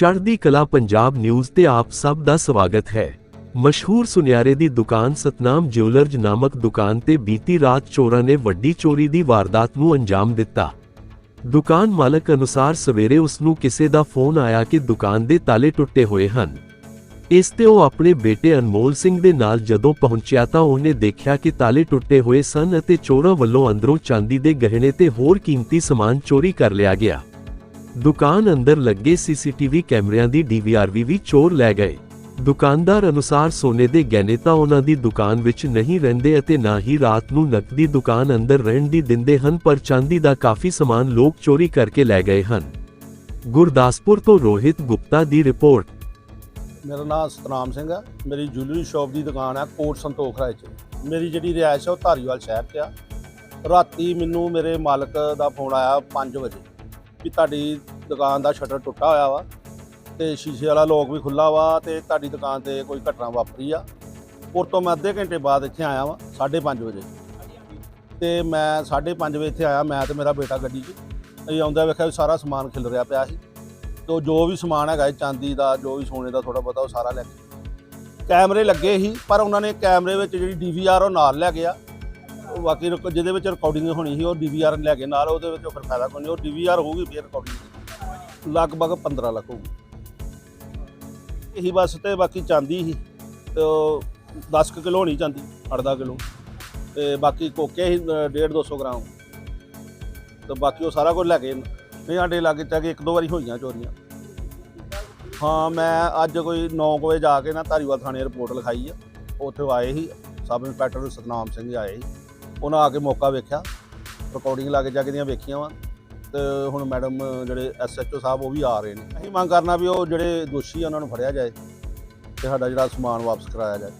ਚੜ੍ਹਦੀ ਕਲਾ ਪੰਜਾਬ ਨਿਊਜ਼ ਤੇ ਆਪ ਸਭ ਦਾ ਸਵਾਗਤ ਹੈ। ਮਸ਼ਹੂਰ ਸੁਨਿਆਰੇ ਦੀ ਦੁਕਾਨ ਸਤਨਾਮ ਜਿਊਲਰਜ਼ ਨਾਮਕ ਦੁਕਾਨ ਤੇ ਬੀਤੀ ਰਾਤ ਚੋਰਾਂ ਨੇ ਵੱਡੀ ਚੋਰੀ ਦੀ ਵਾਰਦਾਤ ਨੂੰ ਅੰਜਾਮ ਦਿੱਤਾ। ਦੁਕਾਨ ਮਾਲਕ ਅਨੁਸਾਰ ਸਵੇਰੇ ਉਸ ਨੂੰ ਕਿਸੇ ਦਾ ਫੋਨ ਆਇਆ ਕਿ ਦੁਕਾਨ ਦੇ ਤਾਲੇ ਟੁੱਟੇ ਹੋਏ ਹਨ। ਇਸ ਤੇ ਉਹ ਆਪਣੇ ਬੇਟੇ ਅਨਮੋਲ ਸਿੰਘ ਦੇ ਨਾਲ ਜਦੋਂ ਪਹੁੰਚਿਆ ਤਾਂ ਉਹਨੇ ਦੇਖਿਆ ਕਿ ਤਾਲੇ ਟੁੱਟੇ ਹੋਏ ਸਨ ਅਤੇ ਚੋਰਾਂ ਵੱਲੋਂ ਅੰਦਰੋਂ ਚਾਂਦੀ ਦੇ ਗਹਿਣੇ ਤੇ ਹੋਰ ਕੀਮਤੀ ਸਮਾਨ ਚੋਰੀ ਕਰ ਲਿਆ ਗਿਆ। ਦੁਕਾਨ ਅੰਦਰ ਲੱਗੇ ਸੀਸੀਟੀਵੀ ਕੈਮਰਿਆਂ ਦੀ ਡੀਵੀਆਰ ਵੀ ਚੋਰ ਲੈ ਗਏ। ਦੁਕਾਨਦਾਰ ਅਨੁਸਾਰ ਸੋਨੇ ਦੇ ਗਹਿਣੇ ਤਾਂ ਉਹਨਾਂ ਦੀ ਦੁਕਾਨ ਵਿੱਚ ਨਹੀਂ ਰਹਿੰਦੇ ਅਤੇ ਨਾ ਹੀ ਰਾਤ ਨੂੰ ਨਕਦੀ ਦੁਕਾਨ ਅੰਦਰ ਰਹਿਣ ਦੀ ਦਿੰਦੇ ਹਨ, ਪਰ ਚਾਂਦੀ ਦਾ ਕਾਫੀ ਸਮਾਨ ਲੋਕ ਚੋਰੀ ਕਰਕੇ ਲੈ ਗਏ ਹਨ। ਗੁਰਦਾਸਪੁਰ ਤੋਂ ਰੋਹਿਤ ਗੁਪਤਾ ਦੀ ਰਿਪੋਰਟ। ਮੇਰਾ ਨਾਮ ਸਤਨਾਮ ਸਿੰਘ ਹੈ ਮੇਰੀ ਜੁਐਲਰੀ ਸ਼ਾਪ ਦੀ ਦੁਕਾਨ ਹੈ ਕੋਟ ਸੰਤੋਖ ਰਾਏ 'ਚ ਮੇਰੀ ਜਿਹੜੀ ਰਿਹਾਇਸ਼ ਹੈ ਉਹ ਧਾਰੀਵਾਲ ਸ਼ਹਿਰ 'ਚ ਆ। ਰਾਤੀ ਮੈਨੂੰ ਮੇਰੇ ਮਾਲਕ ਦਾ ਫੋਨ ਆਇਆ 5 ਵਜੇ। ਵੀ ਤੁਹਾਡੀ ਦੁਕਾਨ ਦਾ ਸ਼ਟਰ ਟੁੱਟਾ ਹੋਇਆ ਵਾ ਤੇ ਸ਼ੀਸ਼ੇ ਵਾਲਾ ਲੋਕ ਵੀ ਖੁੱਲਾ ਵਾ ਤੇ ਤੁਹਾਡੀ ਦੁਕਾਨ ਤੇ ਕੋਈ ਘਟਨਾ ਵਾਪਰੀ ਆ। ਉਰ ਤੋਂ ਮੈਂ ਅੱਧੇ ਘੰਟੇ ਬਾਅਦ ਇੱਥੇ ਆਇਆ ਵਾਂ 5:30 ਵਜੇ। ਤੇ ਮੈਂ 5:30 ਵਜੇ ਇੱਥੇ ਆਇਆ, ਮੈਂ ਤੇ ਮੇਰਾ ਬੇਟਾ ਗੱਡੀ 'ਚ। ਅਸੀਂ ਆਉਂਦਾ ਵੇਖਿਆ ਵੀ ਸਾਰਾ ਸਮਾਨ ਖਿਲ ਰਿਹਾ ਪਿਆ ਸੀ। ਤੋ ਜੋ ਵੀ ਸਮਾਨ ਹੈਗਾ ਚਾਂਦੀ ਦਾ, ਜੋ ਵੀ ਸੋਨੇ ਦਾ ਥੋੜਾ ਬਹੁਤਾ ਉਹ ਸਾਰਾ ਲੈ ਕੇ ਕੈਮਰੇ ਲੱਗੇ ਸੀ, ਪਰ ਉਹਨਾਂ ਨੇ ਕੈਮਰੇ ਵਿੱਚ ਜਿਹੜੀ ਡੀਵੀਆਰ ਉਹ ਨਾਲ ਲੈ ਗਿਆ ਬਾਕੀ ਰਿਕ- ਜਿਹਦੇ ਵਿੱਚ ਰਿਕਾਰਡਿੰਗ ਹੋਣੀ ਸੀ, ਉਹ ਡੀਵੀਆਰ ਲੈ ਕੇ ਨਾਲ ਉਹਦੇ ਵਿੱਚ ਫਿਰ ਫਾਇਦਾ ਕੋਈ ਨਹੀਂ, ਉਹ ਡੀਵੀਆਰ ਹੋਊਗੀ ਫਿਰ ਰਿਕਾਰਡਿੰਗ ਲਗਭਗ 15 ਲੱਖ ਹੋਊਗੀ। ਇਹੀ ਬਸ ਤੇ ਬਾਕੀ ਚਾਂਦੀ ਸੀ, ਤੇ ਉਹ 10 ਕੁ ਕਿਲੋ ਹੋਣੀ ਚਾਂਦੀ 8-10 ਕਿਲੋ। ਤੇ ਬਾਕੀ ਕੋਕੇ ਸੀ 1.5 200 ਗ੍ਰਾਮ। ਤੇ ਬਾਕੀ ਉਹ ਸਾਰਾ ਕੁਝ ਲੈ ਗਏ ਨਹੀਂ ਸਾਡੇ ਲਾਗੇ ਚਾਗੇ ਇੱਕ ਦੋ ਵਾਰੀ ਹੋਈਆਂ ਚੋਰੀਆਂ। ਹਾਂ, ਮੈਂ ਅੱਜ ਕੋਈ 9 ਵਜੇ ਜਾ ਕੇ ਨਾ ਧਾਰੀਵਾਲ ਥਾਣੇ ਰਿਪੋਰਟ ਲਿਖਾਈ ਆ। ਉੱਥੇ ਉਹ ਆਏ ਸੀ, ਸਬ ਇੰਸਪੈਕਟਰ ਸਤਨਾਮ ਸਿੰਘ ਜੀ ਆਏ ਸੀ। ਉਹਨਾਂ ਆ ਕੇ ਮੌਕਾ ਵੇਖਿਆ। ਰਿਕਾਰਡਿੰਗ ਲਾ ਕੇ ਜਾ ਕੇ ਦੀਆਂ ਵੇਖੀਆਂ ਵਾ। ਤੇ ਹੁਣ ਮੈਡਮ ਜਿਹੜੇ ਐਸਐਚਓ ਸਾਹਿਬ ਉਹ ਵੀ ਆ ਰਹੇ ਨੇ। ਅਸੀਂ ਮੰਗ ਕਰਨਾ ਵੀ ਉਹ ਜਿਹੜੇ ਦੋਸ਼ੀ ਆ, ਉਹਨਾਂ ਨੂੰ ਫੜਿਆ ਜਾਏ ਤੇ ਸਾਡਾ ਜਿਹੜਾ ਸਮਾਨ ਵਾਪਸ ਕਰਾਇਆ ਜਾਏ।